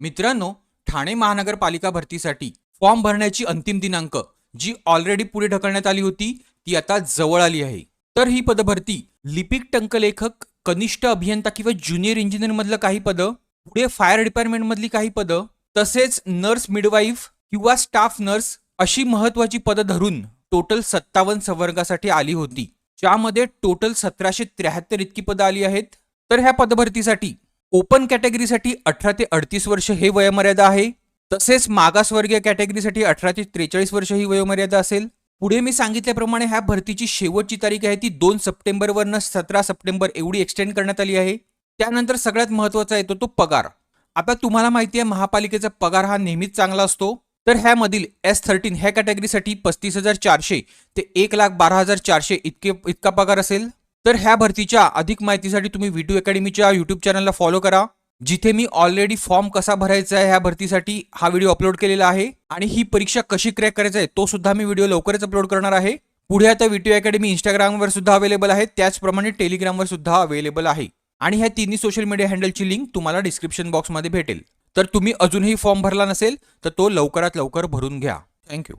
मित्रांनो ठाणे महानगरपालिका भरतीसाठी फॉर्म भरण्याची अंतिम दिनांक जी ऑलरेडी पुढे ढकलण्यात आली होती ती आता जवळ आली आहे. तर ही पदभरती लिपिक टंकलेखक कनिष्ठ अभियंता किंवा ज्युनियर इंजिनियर मधलं काही पदं पुढे फायर डिपार्टमेंट मधली काही पदं तसेच नर्स मिडवाईफ किंवा स्टाफ नर्स अशी महत्वाची पदं धरून टोटल सत्तावन्न संवर्गासाठी आली होती. ज्यामध्ये टोटल सतराशे त्र्याहत्तर इतकी पदं आली आहेत. तर ह्या पदभरतीसाठी ओपन कॅटेगरीसाठी अठरा ते अडतीस वर्ष हे वयोमर्यादा आहे. तसेच मागासवर्गीय कॅटेगरीसाठी अठरा ते त्रेचाळीस वर्ष ही वयोमर्यादा असेल. पुढे मी सांगितल्याप्रमाणे ह्या भरतीची शेवटची तारीख आहे ती दोन सप्टेंबरवरनं सतरा सप्टेंबर एवढी एक्सटेंड करण्यात आली आहे. त्यानंतर सगळ्यात महत्त्वाचा येतो तो पगार. आता तुम्हाला माहिती आहे महापालिकेचा पगार हा नेहमीच चांगला असतो. तर ह्यामधील एस थर्टीन ह्या कॅटेगरीसाठी पस्तीस हजार चारशे ते एक लाख बारा हजार चारशे इतके इतका पगार असेल. तर ह्या भरतीच्या अधिक माहितीसाठी तुम्ही व्हिडिओ अकॅडमीच्या युट्यूब चॅनलला फॉलो करा. जिथे मी ऑलरेडी फॉर्म कसा भरायचा आहे ह्या भरतीसाठी हा व्हिडिओ अपलोड केलेला आहे. आणि ही परीक्षा कशी क्रॅक करायचा आहे तो सुद्धा मी व्हिडिओ लवकरच अपलोड करणार आहे. पुढे आता व्हिडिओ अकॅडमी इंस्टाग्रामवर सुद्धा अवेलेबल आहे. त्याचप्रमाणे टेलिग्रामवर सुद्धा अवेलेबल आहे. आणि ह्या तिन्ही सोशल मीडिया हँडलची लिंक तुम्हाला डिस्क्रिप्शन बॉक्समध्ये भेटेल. तर तुम्ही अजूनही फॉर्म भरला नसेल तर तो लवकरात लवकर भरून घ्या. थँक्यू